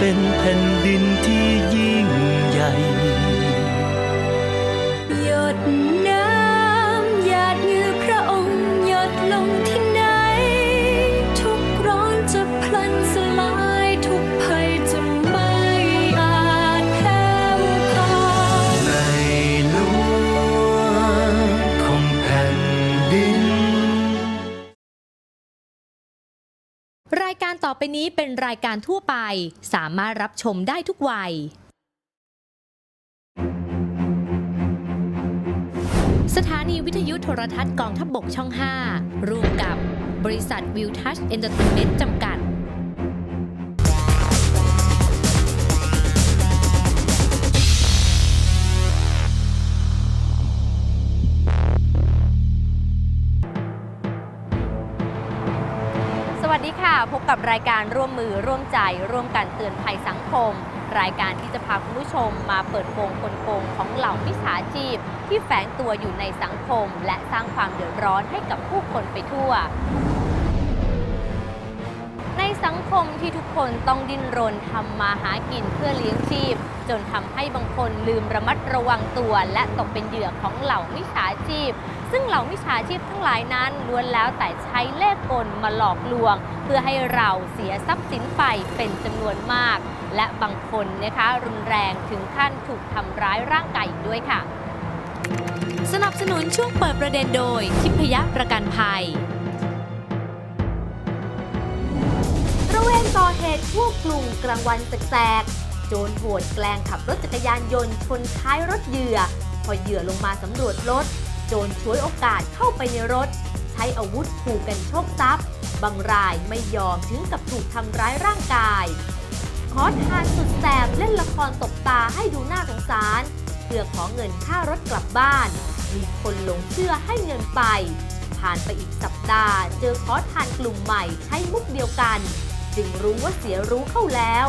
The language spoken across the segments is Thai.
ป็นแผ่นดินที่ยิ่งใหญ่ หยดน้ำ รายการต่อไปนี้เป็นรายการทั่วไป สามารถรับชมได้ทุกวัย สถานีวิทยุโทรทัศน์กองทัพบบกช่อง 5 ร่วมกับบริษัทวิวทัชเอนเตอร์เทนเมนต์จำกัด วัสดีค่ะ พบกับรายการร่วมมือร่วมใจ ร่วมกันเตือนภัยสังคม รายการที่จะพาคุณผู้ชมมาเปิดโปงกลโกงของเหล่ามิจฉาชีพ ที่แฝงตัวอยู่ในสังคม และสร้างความเดือดร้อนให้กับผู้คนไปทั่ว ในสังคมที่ทุกคนต้องดิ้นรนทำมาหากินเพื่อเลี้ยงชีพ จนทำให้บางคนลืมระมัดระวังตัว และตกเป็นเหยื่อของเหล่ามิจฉาชีพ ซึ่งเหล่ามิจฉาชีพทั้งหลายนั้นล้วนแล้วแต่ใช้เลขกลมาหลอกลวง เพื่อให้เราเสียทรัพย์สินไปเป็นจำนวนมาก และบางคนนะคะรุนแรงถึงขั้นถูกทำร้ายร่างกายอีกด้วยค่ะ สนับสนุนช่วงเปิดประเด็นโดยทิพยประกันภัยระเวนก่อเหตุทั่วกรุงกลางวันแสกโจรโหดแกล้งขับรถจักรยานยนต์ชนท้ายรถเหยื่อ พอเหยื่อลงมาสำรวจรถ โจรช่วยโอกาสเข้าไปในรถ ใช้อาวุธขู่กันโชคทรัพย์ บางรายไม่ยอมถึงกับถูกทำร้ายร่างกาย ขอทานสุดแสบเล่นละครตบตาให้ดูน่าสงสาร เพื่อขอเงินค่ารถกลับบ้าน มีคนหลงเชื่อให้เงินไป ผ่านไปอีกสัปดาห์ เจอขอทานกลุ่มใหม่ใช้มุกเดียวกัน จึงรู้ว่าเสียรู้เข้าแล้ว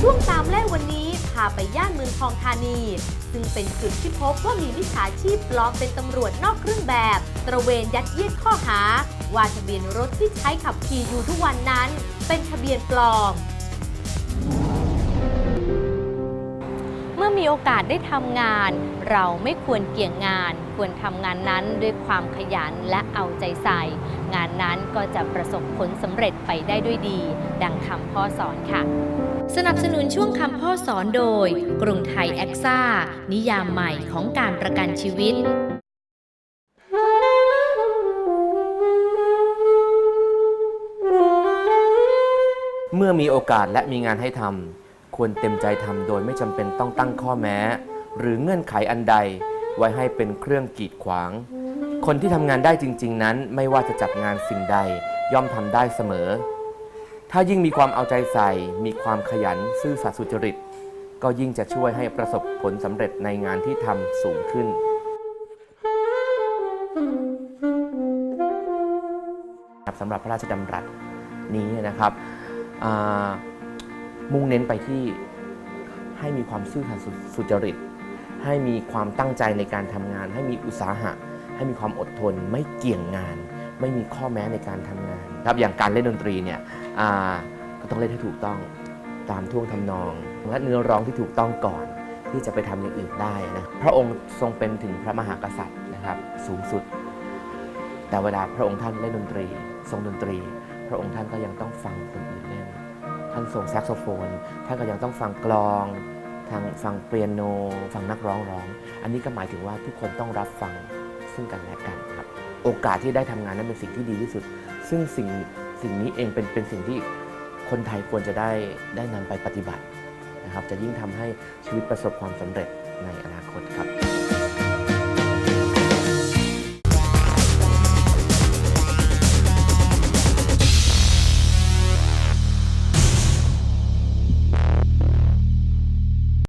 ช่วงตามแรกวันนี้ พาไปย่านเมืองทองธานี ซึ่งเป็นจุดที่พบว่ามีมิจฉาชีพปลอมเป็นตำรวจนอกเครื่องแบบ ตระเวนยัดเยียดข้อหา ว่าทะเบียนรถที่ใช้ขับขี่อยู่ทุกวันนั้น เป็นทะเบียนปลอม มีโอกาสได้ทำงาน เราไม่ควรเกี่ยงงาน ควรทำงานนั้นด้วยความขยันและเอาใจใส่ งานนั้นก็จะประสบผลสำเร็จไปได้ด้วยดี ดังคำพ่อสอนค่ะ สนับสนุนช่วงคำพ่อสอนโดย กรุงไทยแอคซ่า นิยามใหม่ของการประกันชีวิตเมื่อมีโอกาสและมีงานให้ทำ ควรเต็มใจทำโดยไม่จำเป็นต้องตั้งข้อแม้ หรือเงื่อนไขอันใด ไว้ให้เป็นเครื่องกีดขวาง คนที่ทำงานได้จริง ๆ นั้นไม่ว่าจะจับงานสิ่งใดย่อมทำได้เสมอ ถ้ายิ่งมีความเอาใจใส่ มีความขยันซื่อสัตย์สุจริต ก็ยิ่งจะช่วยให้ประสบผลสำเร็จในงานที่ทำสูงขึ้นสำหรับพระราชดำรัสนี้นะครับอ่า มุ่งเน้นไปที่ให้มีความซื่อสัตย์สุจริต ให้มีความตั้งใจในการทำงาน ให้มีอุตสาหะ ให้มีความอดทน ไม่เกี่ยงงาน ไม่มีข้อแม้ในการทำงานครับอย่างการเล่นดนตรีเนี่ยอ่าก็ต้องเล่นให้ถูกต้องตามท่วงทำนองและเนื้อร้องที่ถูกต้องก่อนที่จะไปทำอย่างอื่นได้นะพระองค์ทรงเป็นถึงพระมหากษัตริย์นะครับสูงสุด แต่เวลาพระองค์ท่านเล่นดนตรี ทรงดนตรี พระองค์ท่านก็ยังต้องฟังคนอื่นเล่น ท่านทรงแซกโซโฟน ท่านก็ยังต้องฟังกลองทางฟังเปียโน ฟังนักร้องร้อง อันนี้ก็หมายถึงว่าทุกคนต้องรับฟังซึ่งกันและกันครับ โอกาสที่ได้ทำงานนั้นเป็นสิ่งที่ดีที่สุด ซึ่งสิ่งสิ่งนี้เองเป็นเป็นสิ่งที่คนไทยควรจะได้ได้นำไปปฏิบัตินะครับ จะยิ่งทำให้ชีวิตประสบความสำเร็จในอนาคตครับ